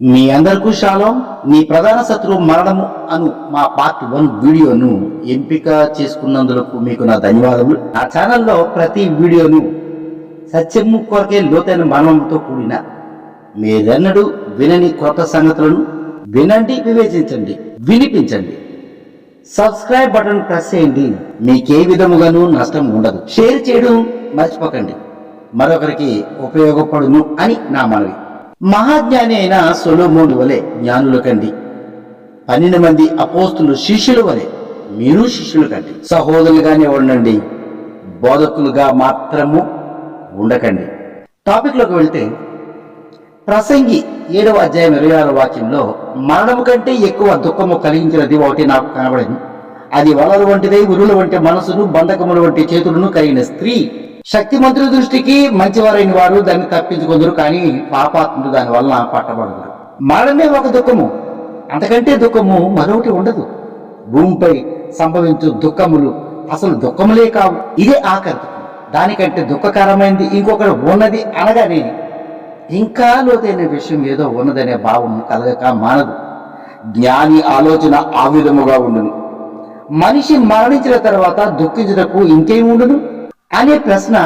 మీ అందరికీ శాలం మీ ప్రధాన శత్రువు మరణము అను మా పార్ట్ వన్ వీడియోను ఎంపిక చేసుకున్నందుకు మీకు నా ధన్యవాదములు. నా ఛానల్లో ప్రతి వీడియోను సత్యము కొరకే లోతైన మరణంతో కూడిన మీరెన్నడూ వినని కొత్త సంగతులను వినండి వివేచించండి వినిపించండి. సబ్స్క్రైబ్ బటన్ ప్రెస్ చేయండి. మీకే విధముగాను నష్టం ఉండదు. షేర్ చేయడం మర్చిపోకండి. మరొకరికి ఉపయోగపడును అని నా మనవి. మహాజ్ఞాని అయిన సొలోమోన్ వలె జ్ఞానుల కండి. పన్నెండు మంది అపోస్తులు శిష్యుల వలె మీరు శిష్యులు కండి. సహోదరులుగానే ఉండండి బోధకులుగా మాత్రము ఉండకండి. టాపిక్లోకి వెళ్తే ప్రసంగి ఏడవ అధ్యాయం ఇరవై ఆరో వాక్యంలో మరణము కంటే ఎక్కువ దుఃఖము కలిగించినది ఒకటి నాకు కనబడింది. అది వలలు వంటిదై ఉరుల వంటి మనసును బంధకముల వంటి చేతులను కలిగిన స్త్రీ శక్తి మంత్రుల దృష్టికి మంచివారైన వారు దాన్ని తప్పించుకుందరు కానీ పాపాత్ముడు దాని వలన పట్టబడదు మరణమే ఒక దుఃఖము. అంతకంటే దుఃఖము మరొకటి ఉండదు. భూమిపై సంభవించు దుఃఖములు అసలు దుఃఖములే కావు. ఇదే ఆఖరి దుఃఖం దానికంటే దుఃఖకరమైనది ఇంకొకటి ఉన్నది అనగానే ఇంకా లోతైన విషయం ఏదో ఉన్నదనే భావం కలగక మానదు. జ్ఞాని ఆలోచన ఆ విధముగా ఉండును. మనిషి మరణించిన తర్వాత దుఃఖించుటకు ఉండదు అనే ప్రశ్న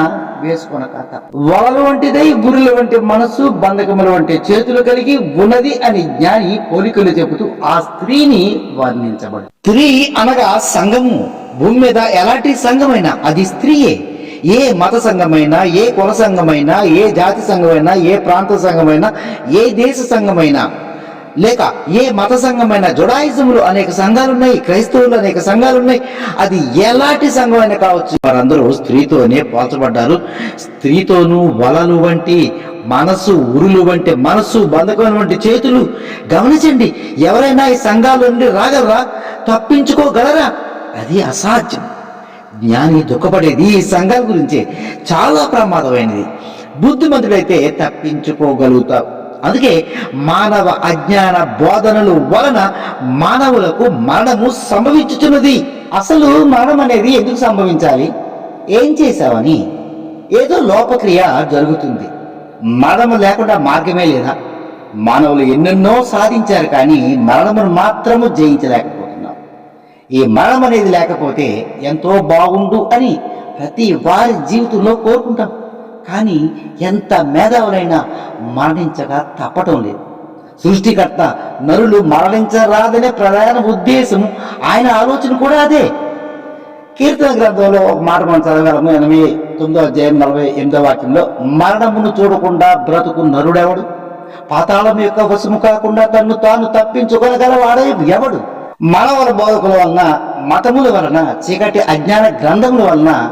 వేసుకొనక కథ వలల వంటిదై గురుల వంటి మనస్సు బంధకముల వంటి చేతులు కలిగి ఉన్నది అని జ్ఞాని పోలికలు చెబుతూ ఆ స్త్రీని వర్ణించబడు. స్త్రీ అనగా సంఘము. భూమి మీద ఎలాంటి సంఘమైనా అది స్త్రీయే. ఏ మత సంఘమైనా ఏ కుల సంఘమైనా ఏ జాతి సంఘమైనా ఏ ప్రాంత సంఘమైనా ఏ దేశ సంఘమైనా లేక ఏ మత సంఘమైన జుడాయిజములు అనేక సంఘాలు ఉన్నాయి క్రైస్తవులు అనేక సంఘాలు ఉన్నాయి అది ఎలాంటి సంఘమైనా కావచ్చు. వారందరూ స్త్రీతోనే పోల్చబడ్డారు. స్త్రీతోనూ వలలు వంటి మనసు ఉరులు వంటి మనస్సు బంధకమైన వంటి చేతులు. గమనించండి ఎవరైనా ఈ సంఘాల నుండి రాగలరా? తప్పించుకోగలరా? అది అసాధ్యం. జ్ఞాని దుఃఖపడేది ఈ సంఘాల గురించే. చాలా ప్రమాదమైనది. బుద్ధిమంతుడైతే తప్పించుకోగలుగుతావు అందుకే మానవ అజ్ఞాన బోధనలు వలన మానవులకు మరణము సంభవించుచున్నది. అసలు మరణం అనేది ఎందుకు సంభవించాలి? ఏం చేశావని? ఏదో లోపక్రియ జరుగుతుంది. మరణము లేకుండా మార్గమే లేదా? మానవులు ఎన్నెన్నో సాధించారు కానీ మరణమును మాత్రము జయించలేకపోతున్నారు ఈ మరణం అనేది లేకపోతే ఎంతో బాగుండు అని ప్రతి వారి జీవితంలో కోరుకుంటాం. కానీ ఎంత మేధావులైనా మరణించగా తప్పటం లేదు. సృష్టికర్త నరులు మరణించరాదనే ప్రధాన ఉద్దేశం ఆయన ఆలోచన కూడా అదే. కీర్తన గ్రంథంలో ఒక మాట మనం చదవగలము. ఎనభై తొమ్మిదో అధ్యాయం నలభై ఎనిమిదో వాక్యంలో మరణమును చూడకుండా బ్రతుకు నరుడెవడు? పాతాళం యొక్క వశము కాకుండా తన్ను తాను తప్పించుకోగలవాడే ఎవడు? మనవల బోధకుల వలన మతముల వలన చీకటి అజ్ఞాన గ్రంథముల వలన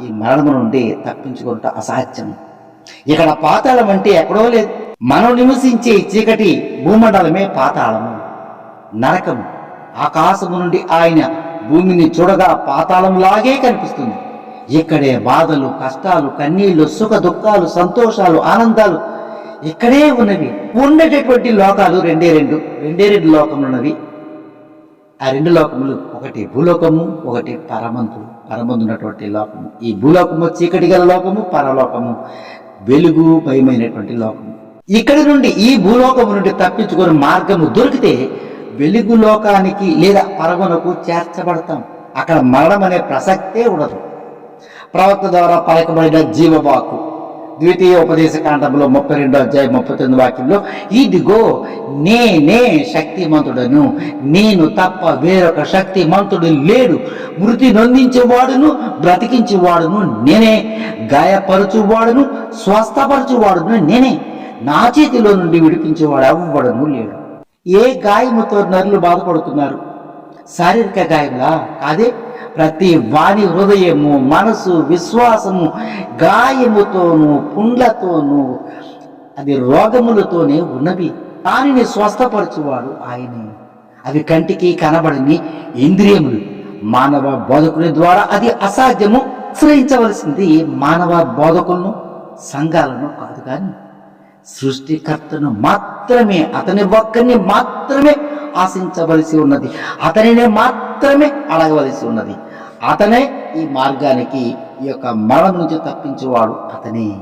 ఈ మరణము నుండి తప్పించుకుంట అసాధ్యం. ఇక్కడ పాతాళం అంటే ఎక్కడో లేదు. మనం నివసించే చీకటి భూమండలమే పాతాళము. నరకము ఆకాశము నుండి ఆయన భూమిని చూడగా పాతాళంలాగే కనిపిస్తుంది. ఇక్కడే బాధలు కష్టాలు కన్నీళ్ళు సుఖ దుఃఖాలు సంతోషాలు ఆనందాలు ఇక్కడే ఉన్నవి. ఉండేటటువంటి లోకాలు రెండే రెండు. రెండే రెండు లోకములు ఉన్నవి ఆ రెండు లోకములు ఒకటి భూలోకము ఒకటి పరమంతుడు. పరమందు ఉన్నటువంటి లోకము. ఈ భూలోకము చీకటి గల లోకము పరలోకము వెలుగు భయమైనటువంటి లోకము. ఇక్కడి నుండి ఈ భూలోకము నుండి తప్పించుకునే మార్గము దొరికితే వెలుగు లోకానికి లేదా పరమునకు చేర్చబడతాం. అక్కడ మరణం అనే ప్రసక్తే ఉండదు. ప్రవక్త ద్వారా పలకబడిన జీవవాకు ద్వితీయ ఉపదేశ కాండంలో ముప్పై రెండో అధ్యాయ ముప్పై తొమ్మిది వాక్యంలో ఇదిగో నేనే శక్తిమంతుడను నేను తప్ప వేరొక శక్తిమంతుడు లేడు. మృతి నొందించేవాడును బ్రతికించేవాడును నేనే గాయపరచువాడును స్వస్థపరచువాడును నేనే. నా చేతిలో నుండి విడిపించేవాడు అవ్వడను లేడు. ఏ గాయముతో నరులు బాధపడుతున్నారు? శారీరక గాయంలా కాదే. ప్రతి వాణి హృదయము మనసు విశ్వాసము గాయముతోనూ పుండ్లతోనూ అది రోగములతోనే ఉన్నవి. దానిని స్వస్థపరచువాడు ఆయనే. అవి కంటికి కనబడని ఇంద్రియములు. మానవ బోధకుని ద్వారా అది అసాధ్యము. ఆశ్రయించవలసింది మానవ బోధకులను సంఘాలను కాదు కానీ సృష్టికర్తను మాత్రమే అతని ఒక్కరిని మాత్రమే ఆశించవలసి ఉన్నది. అతనినే మాత్రమే అడగవలసి ఉన్నది. అతనే ఈ మార్గానికి ఈ యొక్క మరణం నుంచి తప్పించేవాడు అతనే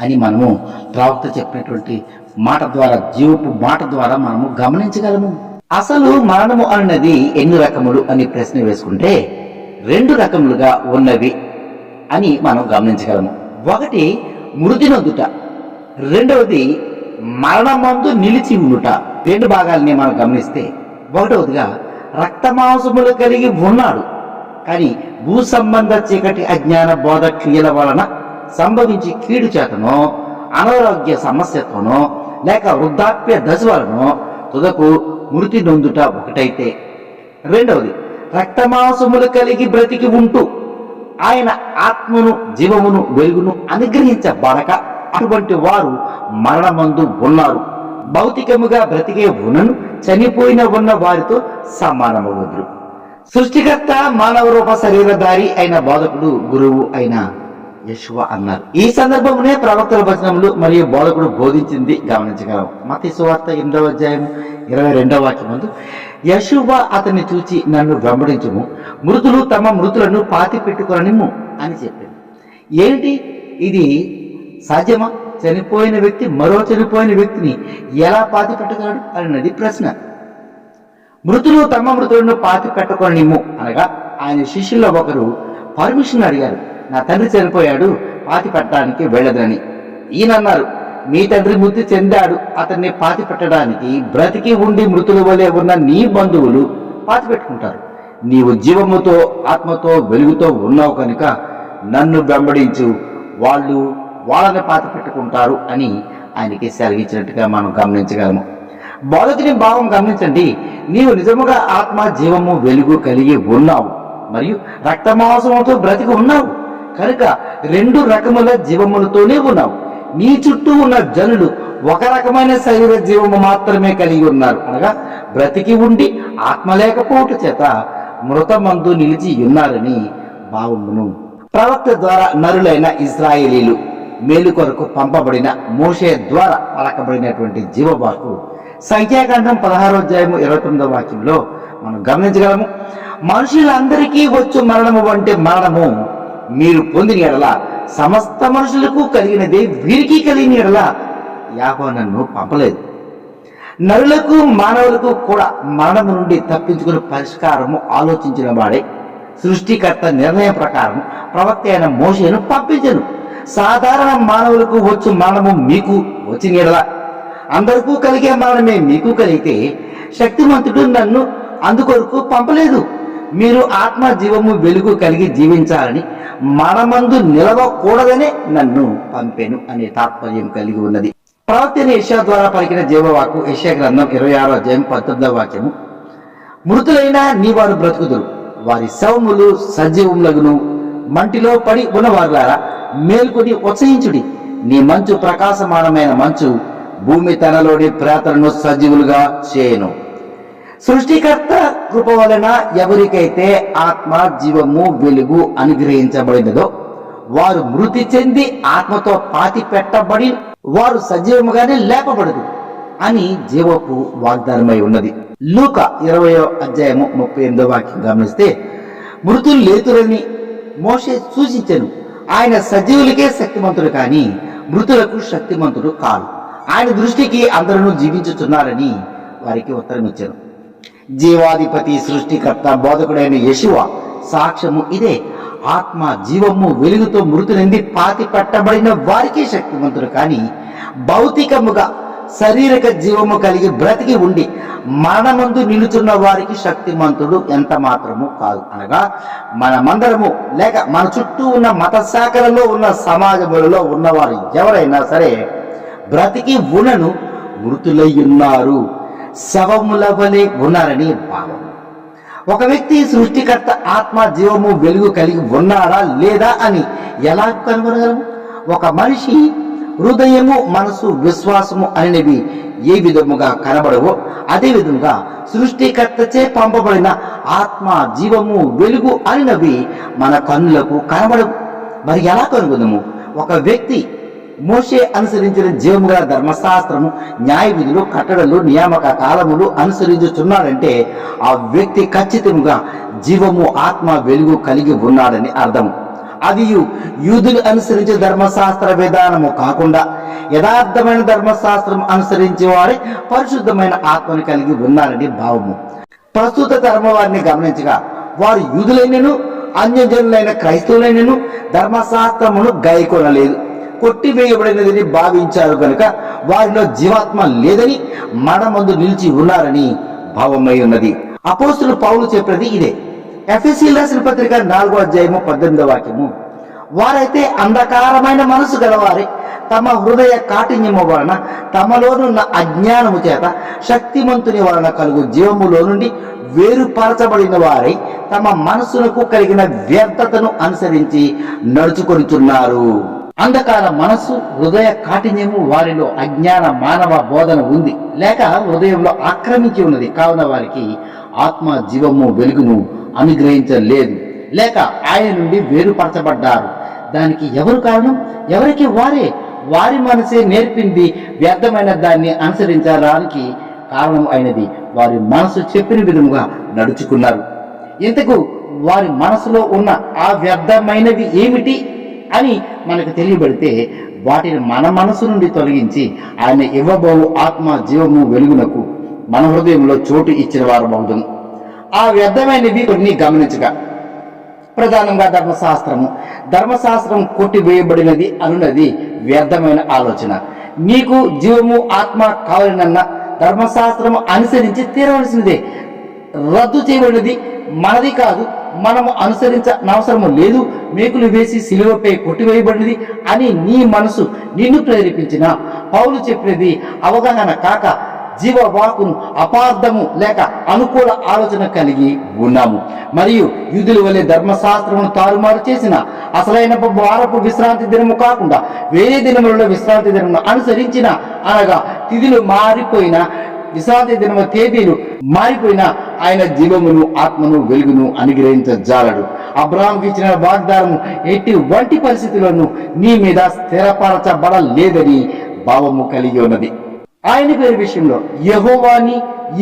అని మనము ప్రవక్త చెప్పినటువంటి మాట ద్వారా జీవపు మాట ద్వారా మనము గమనించగలము. అసలు మరణము అన్నది ఎన్ని రకములు అని ప్రశ్న వేసుకుంటే రెండు రకములుగా ఉన్నవి అని మనం గమనించగలము. ఒకటి మృతి నొందుట రెండవది మరణమందు నిలిచి ఉండుట. రెండు భాగాలని మనం గమనిస్తే ఒకటవదిగా రక్తమాంసములు కలిగి ఉన్నాడు. కానీ భూ సంబంధ చీకటి అజ్ఞాన బోధ క్రియల వలన సంభవించి కీడు చేతనో అనారోగ్య సమస్యతోనో లేక వృద్ధాప్య దశ వలనో తుదకు మృతి నొందుట ఒకటైతే. రెండవది రక్తమాంసములు కలిగి బ్రతికి ఉంటూ ఆయన ఆత్మను జీవమును వెలుగును అనుగ్రహించబడక అటువంటి వారు మరణమందు ఉన్నారు. భౌతికముగా బ్రతికే ఉనను చనిపోయిన ఉన్న వారితో సమానమవుదురు సృష్టికర్త మానవ రూప శరీరధారి అయిన బోధకుడు గురువు అయిన యశువ అన్నారు. ఈ సందర్భమునే ప్రవక్తల వచనములు మరియు బోధకుడు బోధించింది గమనించగలం. మత సువార్త ఎనిమిదవ అధ్యాయం ఇరవై రెండవ వాక్యం ముందు యశువ అతన్ని చూచి నన్ను వెంబడించుము మృతులు తమ మృతులను పాతి పెట్టుకొననిమ్ము అని చెప్పింది ఏంటి? ఇది సాధ్యమా చనిపోయిన వ్యక్తి మరో చనిపోయిన వ్యక్తిని ఎలా పాతి పెట్టగలడు అన్నది ప్రశ్న. మృతులు తమ మృతులను పాతి పెట్టుకొనిమ్ము అనగా ఆయన శిష్యుల్లో ఒకరు పర్మిషన్ అడిగారు. నా తండ్రి చనిపోయాడు పాతి పెట్టడానికి వెళ్ళదని. ఈయన అన్నారు మీ తండ్రి మృతి చెందాడు అతన్ని పాతి పెట్టడానికి బ్రతికి ఉండి మృతుల వలె ఉన్న నీ బంధువులు పాతి పెట్టుకుంటారు. నీవు జీవముతో ఆత్మతో వెలుగుతో ఉన్నావు కనుక నన్ను వెంబడించు. వాళ్ళు వాళ్ళని పాత పెట్టుకుంటారు అని ఆయనకి సెలవిచ్చినట్టుగా మనం గమనించగలము. బోధకుని భావం గమనించండి. నీవు నిజముగా ఆత్మ జీవము వెలుగు కలిగి ఉన్నావు. మరియు రక్తమాంసముతో బ్రతికి ఉన్నావు. కనుక రెండు రకముల జీవములతోనే ఉన్నావు. నీ చుట్టూ ఉన్న జనులు ఒక రకమైన శరీర జీవము మాత్రమే కలిగి ఉన్నారు. అనగా బ్రతికి ఉండి ఆత్మ లేకపోవట చేత మృతమందు నిలిచి ఉన్నారని భావమును ప్రవక్త ద్వారా నరులైన ఇస్రాయేలీలు మేలు కొరకు పంపబడిన మోషే ద్వారా పలకబడినటువంటి జీవవాకు సంఖ్యాకాండం పదహారో అధ్యాయము ఇరవై తొమ్మిదో వాక్యంలో మనం గమనించగలము. మనుషులందరికీ వచ్చు మరణము వంటి మరణము. మీరు పొందిన ఎడల సమస్త మనుషులకు కలిగినదే వీరికి కలిగిన ఎడల యాహో నన్ను పంపలేదు. నరులకు మానవులకు కూడా మరణము నుండి తప్పించుకునే పరిష్కారము ఆలోచించిన వాడే సృష్టికర్త నిర్ణయం ప్రకారం ప్రవక్త అయిన మోషేను పంపించను. సాధారణ మానవులకు వచ్చు మరణము మీకు వచ్చిన ఎడల అందరికీ కలిగే మరణమే మీకు కలిగితే శక్తిమంతుడు నన్ను అందుకొరకు పంపలేదు. మీరు ఆత్మ జీవము వెలుగు కలిగి జీవించాలని మనమందు నిలవకూడదనే నన్ను పంపాను అనే తాత్పర్యం కలిగి ఉన్నది. ప్రవర్తన యశా ద్వారా పలికిన జీవవాకు యశా గ్రంథం ఇరవై ఆరో అధ్యాయం పంతొమ్మిదవ వాక్యము. మృతులైన నీ వారు బ్రతుకుదురు. వారి శవములు సజీవములగును. మంటిలో పడి ఉన్నవారులారా మేల్కొని ఉత్సహించుడి నీ మంచు ప్రకాశమానమైన మంచు భూమి తనలోని ప్రేతలను సజీవులుగా చేయను. సృష్టికర్త కృప వలన ఎవరికైతే ఆత్మ జీవము వెలుగు అనుగ్రహించబడినదో వారు మృతి చెంది ఆత్మతో పాతి పెట్టబడి వారు సజీవముగానే లేపబడదు అని జీవపు వాగ్దానమై ఉన్నది. లూక ఇరవయో అధ్యాయము ముప్పై ఎనిమిదో వాక్యం గమనిస్తే మృతులు లేతురని మోషే సూచించను. ఆయన సజీవులకే శక్తిమంతుడు కానీ మృతులకు శక్తిమంతుడు కాదు ఆయన దృష్టికి అందరూ జీవించుతున్నారని వారికి ఉత్తరం ఇచ్చారు జీవాధిపతి సృష్టికర్త బోధకుడైన యశువ సాక్ష్యము ఇదే. ఆత్మ జీవము వెలుగుతో మృతునింది పాతి పట్టబడిన వారికే శక్తివంతుడు కానీ భౌతికముగా శారీరక జీవము కలిగి బ్రతికి ఉండి మరణమందు నిలుచున్న వారికి శక్తిమంతుడు ఎంత మాత్రము కాదు అనగా మనమందరము లేక మన చుట్టూ ఉన్న మత శాఖలలో ఉన్న సమాజములలో ఉన్నవారు ఎవరైనా సరే బ్రతికి ఉన్నను మృతులై ఉన్నారు. శవముల వలె ఉన్నారని భావం. ఒక వ్యక్తి సృష్టికర్త ఆత్మ జీవము వెలుగు కలిగి ఉన్నాడా లేదా అని ఎలా కనుగొనగలము? ఒక మనిషి హృదయము మనసు విశ్వాసము అనేవి ఏ విధముగా కనబడవో అదే విధంగా సృష్టికర్తచే పంపబడిన ఆత్మ జీవము వెలుగు అనినవి మన కన్నులకు కనబడవు. మరి ఎలా కనుగొనము? ఒక వ్యక్తి మోషే అనుసరించిన జీవము గల ధర్మశాస్త్రము న్యాయ విధులు కట్టడలు నియామక కాలములు అనుసరించుచున్నాడంటే ఆ వ్యక్తి ఖచ్చితంగా జీవము ఆత్మ వెలుగు కలిగి ఉన్నాడని అర్థం అది యూదులు అనుసరించే ధర్మశాస్త్ర విధానము కాకుండా యథార్థమైన ధర్మశాస్త్రం అనుసరించే వారి పరిశుద్ధమైన ఆత్మను కలిగి ఉన్నారని భావము. ప్రస్తుత ధర్మ వారిని గమనించగా వారు యూదులైనను అన్యజనులైన క్రైస్తవులైనను ధర్మశాస్త్రమును గైకొనలేదు. కొట్టివేయబడినదని భావించారు కనుక వారిలో జీవాత్మ లేదని మడమందు నిలిచి ఉన్నారని భావమై ఉన్నది. అపోస్తులు పౌలు చెప్పినది ఇదే. ఎఫ్ఎస్సి రాసిన పత్రిక నాలుగో అధ్యాయము పద్దెనిమిదో వాక్యము. వారైతే అంధకారమైన మనసు గలవారి తమ హృదయ కాఠిన్యము వలన తమలోనున్న అజ్ఞానము చేత శక్తిమంతుని వలన కలుగు జీవములో నుండి వేరుపరచబడిన వారై తమ మనసునకు కలిగిన వ్యర్థతను అనుసరించి నడుచుకొనిచున్నారు. అంధకార మనస్సు హృదయ కాఠిన్యము వారిలో అజ్ఞాన మానవ బోధన ఉంది. లేక హృదయంలో ఆక్రమించి ఉన్నది. కావున వారికి ఆత్మ జీవము వెలుగును అనుగ్రహించలేదు. లేక ఆయన నుండి వేరుపరచబడ్డారు. దానికి ఎవరు కారణం? ఎవరికి వారే? వారి మనసే నేర్పింది. వ్యర్థమైన దాన్ని అనుసరించడానికి కారణం అయినది. వారి మనసు చెప్పిన విధముగా నడుచుకున్నారు. ఇంతకు వారి మనసులో ఉన్న ఆ వ్యర్థమైనవి ఏమిటి అని మనకు తెలియబడితే వాటిని మన మనసు నుండి తొలగించి ఆయన ఇవ్వబో ఆత్మ జీవము వెలుగునకు మన హృదయంలో చోటు ఇచ్చిన వారు అవుతుంది ఆ వ్యర్థమైనవి కొన్ని గమనించగా. ప్రధానంగా ధర్మశాస్త్రము. ధర్మశాస్త్రం కొట్టివేయబడినది అనున్నది వ్యర్థమైన ఆలోచన. నీకు జీవము ఆత్మ కావాలనన్న ధర్మశాస్త్రము అనుసరించి తీరవలసినదే. రద్దు చేయబడినది మనది కాదు మనము అనుసరించనవసరము లేదు మేకులు వేసి సిలువపై కొట్టివేయబడినది అని నీ మనసు నిన్ను ప్రేరేపించిన. పౌలు చెప్పినది అవగాహన కాక జీవవాకును అపార్థము లేక అనుకూల ఆలోచన కలిగి ఉన్నాము. మరియు యూదుల వలె ధర్మశాస్త్రమును తారుమారు చేసిన అసలైన వారపు విశ్రాంతి దినము కాకుండా వేరే దినములలో విశ్రాంతి దినమును అనుసరించిన అనగా తిథులు మారిపోయిన విశ్రాంతి దినము తేదీలు మారిపోయిన ఆయన జీవమును ఆత్మను వెలుగును అనుగ్రహించజాలడు. అబ్రాహాంకి ఇచ్చిన వాగ్దానము ఎట్టి వంటి పరిస్థితులను నీ మీద స్థిరపరచబడలేదని భావము కలిగి ఉన్నది. ఆయన పేరు విషయంలో యహోవా అని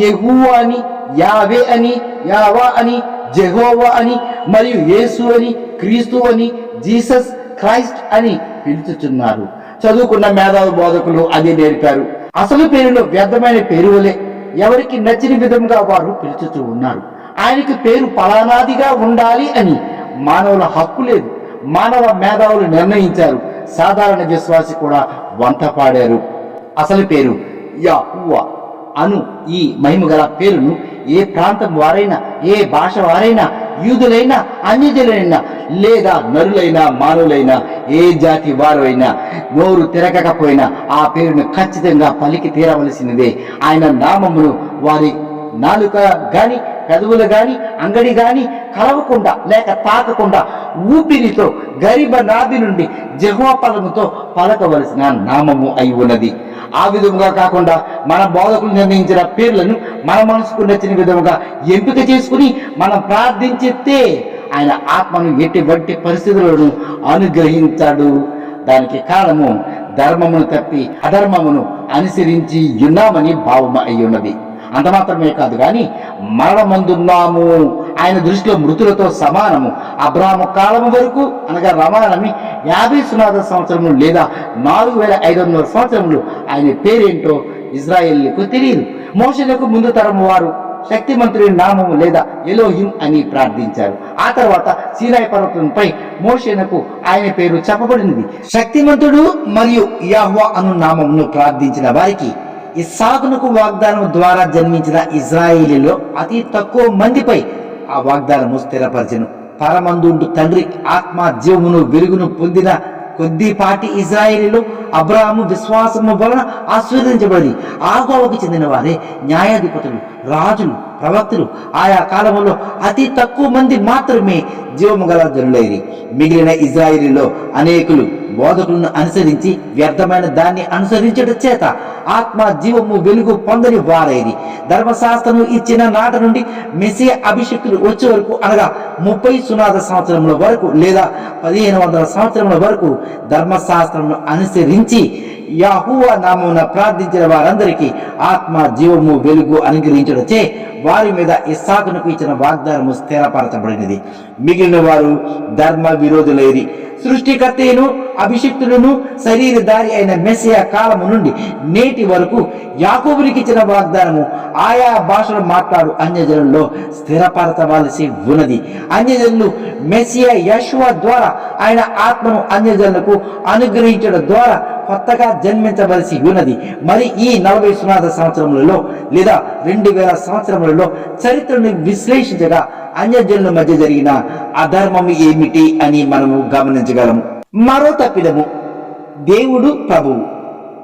యహువా అని యావే అని యావా అని జెహోవా అని మరియు యేసు అని క్రీస్తు అని జీసస్ క్రైస్ట్ అని పిలుచుచున్నారు. చదువుకున్న మేధావి బోధకులు అదే నేర్పారు. అసలు పేరులో వ్యర్థమైన పేరు వలె ఎవరికి నచ్చిన విధంగా వారు పిలుచుతూ ఉన్నారు. ఆయనకి పేరు పలానాదిగా ఉండాలి అని మానవుల హక్కు లేదు. మానవ మేధావులు నిర్ణయించారు. సాధారణ విశ్వాసి కూడా వంత పాడారు. అసలు పేరు యాహువా అను ఈ మహిమ గల పేరును ఏ ప్రాంతం వారైనా ఏ భాష వారైనా యూదులైనా అన్యజులైనా లేదా నరులైనా మానవులైనా ఏ జాతి వారైనా నోరు తిరగకపోయినా ఆ పేరును ఖచ్చితంగా పలికి తీరవలసినదే. ఆయన నామమును వారి నాలుక గాని పెదవులు గాని అంగడి గాని కలవకుండా లేక తాకకుండా ఊపిరితో గరిబ నాభి నుండి జహ్వాపదముతో పలకవలసిన నామము అయి ఉన్నది. ఆ విధముగా కాకుండా మన బోధకులు నిర్ణయించిన పేర్లను మన మనసుకు నచ్చిన విధముగా ఎంపిక చేసుకుని మనం ప్రార్థించితే ఆయన ఆత్మను ఎటువంటి పరిస్థితులను అనుగ్రహించాడు. దానికి కారణము ధర్మమును తప్పి అధర్మమును అనుసరించి ఉన్నామని భావము అయి ఉన్నది. అంత మాత్రమే కాదు కానీ మరణమందున్నాము. ఆయన దృష్టిలో మృతులతో సమానము. అబ్రాహ్మ కాలము వరకు అనగా రమానమి యాభై సునాద సంవత్సరములు లేదా నాలుగు వేల ఐదు వందల సంవత్సరములు ఆయన పేరేంటో ఇజ్రాయెల్కు తెలియదు. మోషలకు ముందు తరం వారు శక్తిమంతుడి నామము లేదా ఎలోహిం అని ప్రార్థించారు. ఆ తర్వాత సీనాయి పర్వతంపై మోషేనకు ఆయన పేరు చెప్పబడినది. శక్తిమంతుడు మరియు యాహ్వా అను నామమును ప్రార్థించిన వారికి ఇస్సాకునకు వాగ్దానం ద్వారా జన్మించిన ఇజ్రాయిలీలో అతి తక్కువ మందిపై ఆ వాగ్దానము స్థిరపరచను. పరమందుండు తండ్రి ఆత్మ జీవమును వెలుగును పొందిన కొద్దిపాటి ఇజ్రాయేలీలో అబ్రాహము విశ్వాసము వలన ఆశీర్వదించబడి ఆగోవకు చెందిన వారే న్యాయాధిపతులు రాజులు ప్రవక్తలు. ఆయా కాలంలో అతి తక్కువ మంది మాత్రమే జీవము గల జనులైరి. మిగిలిన ఇజ్రాయిలీలో అనేకులు బోధకులను అనుసరించి వ్యర్థమైన దాన్ని అనుసరించడం చేత ఆత్మ జీవము వెలుగు పొందని వారైది ధర్మశాస్త్రము ఇచ్చిన నాట నుండి మెసే అభిషేకులు వచ్చే వరకు అనగా ముప్పై సునాద సంవత్సరముల వరకు లేదా పదిహేను వందల సంవత్సరముల వరకు ధర్మశాస్త్రమును అనుసరించి యాహూవా నామమున ప్రార్థించిన వారందరికీ ఆత్మ జీవము వెలుగు అనుగ్రహించడచే వారి మీద ఇస్సాకునకు ఇచ్చిన వాగ్దానము స్థిరపరచబడినది. మిగిలిన వారు ధర్మ విరోధులైరి సృష్టికర్తయును అభిషిక్తులను శరీరధారి అయిన మెస్సియా కాలము నుండి నేటి వరకు యాకోబునికి ఇచ్చిన వాగ్దానము ఆయా భాషలు మాట్లాడు అన్యజనుల్లో స్థిరపరచవలసి ఉన్నది. అన్యజనులు మెస్సియా యశ్వ ద్వారా ఆయన ఆత్మను అన్యజనులకు అనుగ్రహించడం ద్వారా కొత్తగా జన్మించవలసి ఉన్నది. మరి ఈ నలభై సునాద సంవత్సరములలో లేదా రెండు వేల సంవత్సరములలో చరిత్రను విశ్లేషించగా అన్యజనుల మధ్య జరిగిన అధర్మము ఏమిటి అని మనము గమనించగలము. మరో తప్పిదము దేవుడు ప్రభువు.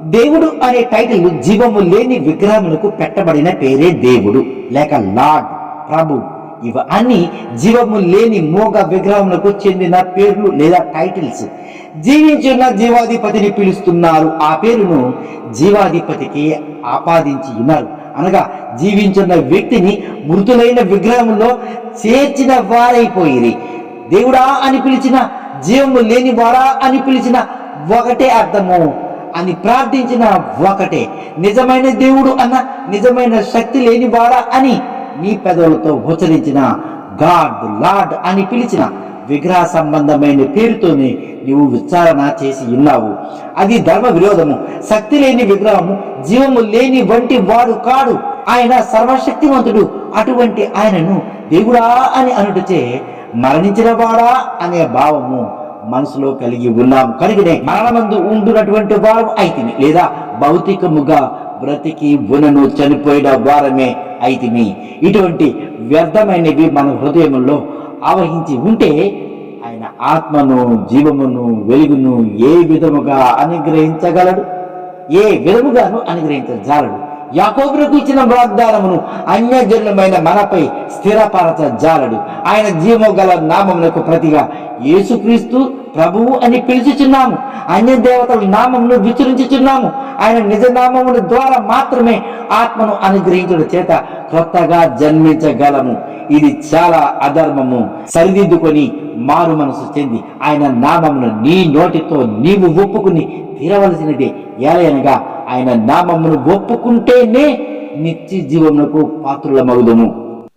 దేవుడు అనే టైటిల్ జీవము లేని విగ్రహములకు పెట్టబడిన పేరే దేవుడు లేక లార్డ్ ప్రభు ఇవ అని జీవము లేని మోగ విగ్రహములకు చెందిన పేర్లు లేదా టైటిల్స్. జీవించున్న జీవాధిపతిని పిలుస్తున్నారు. ఆ పేరును జీవాధిపతికి ఆపాదించి ఉన్నారు అనగా జీవించున్న వ్యక్తిని మృతులైన విగ్రహంలో చేర్చిన వారైపోయిరి. దేవుడా అని పిలిచిన జీవము లేని వారా అని పిలిచిన ఒకటే అర్థము. అని ప్రార్థించిన ఒకటే. నిజమైన దేవుడు అన్న నిజమైన శక్తి లేని వాడా అని నీ పెదవులతో ఉచ్చరించిన గాడ్ లార్డ్ అని పిలిచిన విగ్రహ సంబంధమైన పేరుతోనే నీవు విచారణ చేసి ఉన్నావు. అది ధర్మ విరోధము. శక్తి లేని విగ్రహము జీవము లేని వంటి వాడు కాడు. ఆయన సర్వశక్తివంతుడు. అటువంటి ఆయనను దేవుడా అని అనుటచే మరణించిన వాడా అనే భావము మనసులో కలిగి ఉన్నాం. కలిగినే మరణమందు ఉండునటువంటి వారం అయితే లేదా భౌతికముగా బ్రతికి ఉనను చనిపోయిన వారమే అయితిమి ఇటువంటి వ్యర్థమైనవి మన హృదయంలో ఆవహించి ఉంటే ఆయన ఆత్మను జీవమును వెలుగును ఏ విధముగా అనుగ్రహించగలడు? ఏ విధముగాను అనుగ్రహించగలడు యాకోబులకు ఇచ్చిన వాగ్దానమును అన్యజనులమైన మనపై స్థిరపరచ జాలడు. ఆయన జీవము గల నామమునకు ప్రతిగా యేసుక్రీస్తు ప్రభువు అని పిలుచుచున్నాము. అన్య దేవతల నామమును విచరించుచున్నాము. ఆయన నిజ నామముల ద్వారా మాత్రమే ఆత్మను అనుగ్రహించడం చేత కొత్తగా జన్మించగలము. ఇది చాలా అధర్మము. సరిదిద్దుకొని మారు మనసు చెంది ఆయన నామమును నీ నోటితో నీవు ఒప్పుకుని తీరవలసినదే ఏలయనగా ఆయన నామమును ఒప్పుకుంటేనే నిత్య జీవమునకు పాత్రుల మగుదుము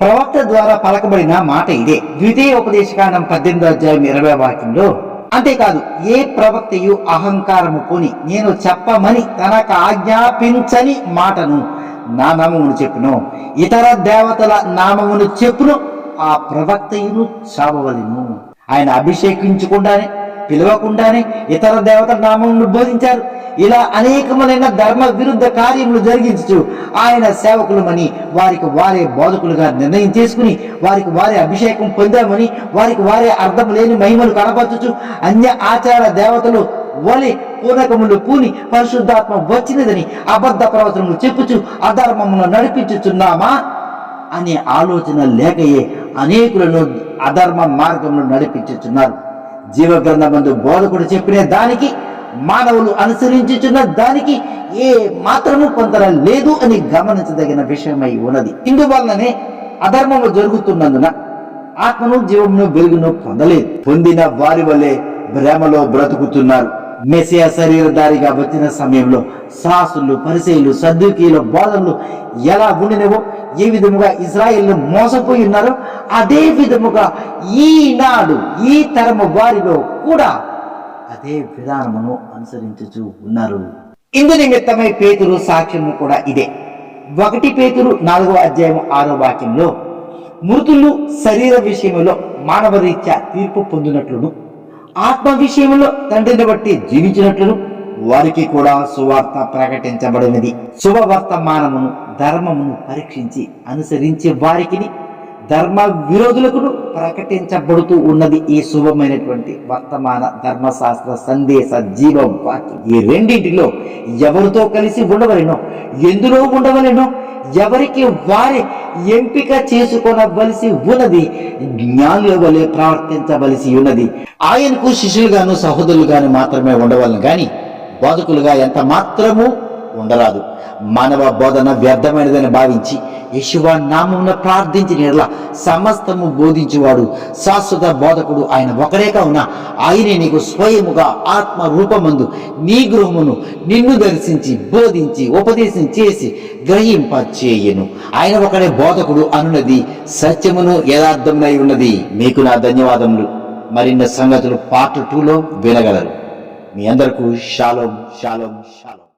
ప్రవక్త ద్వారా పలకబడిన మాట ఇదే. ద్వితీయ ఉపదేశకాండం పద్దెనిమిదో అధ్యాయం ఇరవై వాక్యంలో అంతేకాదు ఏ ప్రవక్తయు అహంకారము కొని నేను చెప్పమని తనకు ఆజ్ఞాపించని మాటను నా నామమును చెప్పును. ఇతర దేవతల నామమును చెప్పును ఆ ప్రవక్తయును చావవలను. ఆయన అభిషేకించకుండానే పిలవకుండానే ఇతర దేవతల నామమును బోధించారు. ఇలా అనేకములైన ధర్మ విరుద్ధ కార్యములు జరిగించు ఆయన సేవకులమని వారికి వారే బోధకులుగా నిర్ణయం చేసుకుని వారికి వారే అభిషేకం పొందామని వారికి వారే అర్థం లేని మహిమలు కనపరచుచు అన్య ఆచార దేవతలు వలి పూనకములు పూని పరిశుద్ధాత్మ వచ్చినదని అబద్ధ ప్రవచనములు చెప్పుచు అధర్మమును నడిపించుచున్నామా అనే ఆలోచన లేకయే అనేకులను అధర్మ మార్గంలో నడిపించుచున్నారు. జీవగ్రంథమందు బోధకుడు చెప్పిన దానికి మానవులు అనుసరించుచున్న దానికి ఏ మాత్రము పొందర లేదు అని గమనించదగిన విషయమై ఉన్నది. ఇందువల్లనే అధర్మము జరుగుతున్నందున ఆత్మను జీవమును వెలుగును పొందలేదు. పొందిన వారి వల్లే భ్రమలో బ్రతుకుతున్నారు. మెసియా శరీరధారిగా వచ్చిన సమయంలో సాసులు పరిచయులు సర్దుకీలు బోధనలు ఎలా ఉండినవో ఏ విధముగా ఇజ్రాయిల్ను మోసపోయి ఉన్నారో అదే విధముగా ఈనాడు ఈ తరము వారిలో కూడా అదే విధానమును అనుసరించుచు ఉన్నారు. ఇందు నిమిత్తమై పేతురు సాక్ష్యము కూడా ఇదే. ఒకటి పేతురు నాలుగో అధ్యాయం ఆరో వాక్యంలో మృతులు శరీర విషయంలో మానవ రీత్యా తీర్పు పొందినట్లును ఆత్మ విషయంలో తండ్రిని బట్టి జీవించినట్లు వారికి కూడా సువార్త ప్రకటించబడినది. శుభవర్తమానమును ధర్మమును పరీక్షించి అనుసరించే వారికి ధర్మ విరోధులకు ప్రకటించబడుతూ ఉన్నది ఈ శుభమైనటువంటి వర్తమాన ధర్మశాస్త్ర సందేశ జీవ. వాక్యం. ఈ రెండింటిలో ఎవరితో కలిసి ఉండవలేనో ఎందులో ఉండవలెనో ఎవరికి వారి ఎంపిక చేసుకొనవలసి ఉన్నది జ్ఞానుల వలె ప్రవర్తించవలసి ఉన్నది. ఆయనకు శిష్యులుగాను సహోదరులుగాను మాత్రమే ఉండవలను. కానీ బోధకులుగా ఎంత మాత్రము ఉండరాదు. మానవ బోధన వ్యర్థమైనదని భావించి యశువ నామమున ప్రార్థించిన ఎడల సమస్తము బోధించువాడు. శాశ్వత బోధకుడు ఆయన ఒకడే కావున ఆయనే నీకు స్వయముగా ఆత్మ రూపమందు నీ గృహమును నిన్ను దర్శించి బోధించి ఉపదేశం చేసి గ్రహింప చేయను ఆయన ఒకడే బోధకుడు అనున్నది సత్యమును యథార్థమునై ఉన్నది. మీకు నా ధన్యవాదములు. మరిన్ని సంగతులు పార్ట్ టూలో వినగలరు. మీ అందరకు షాలోం షాలోం షాలోం.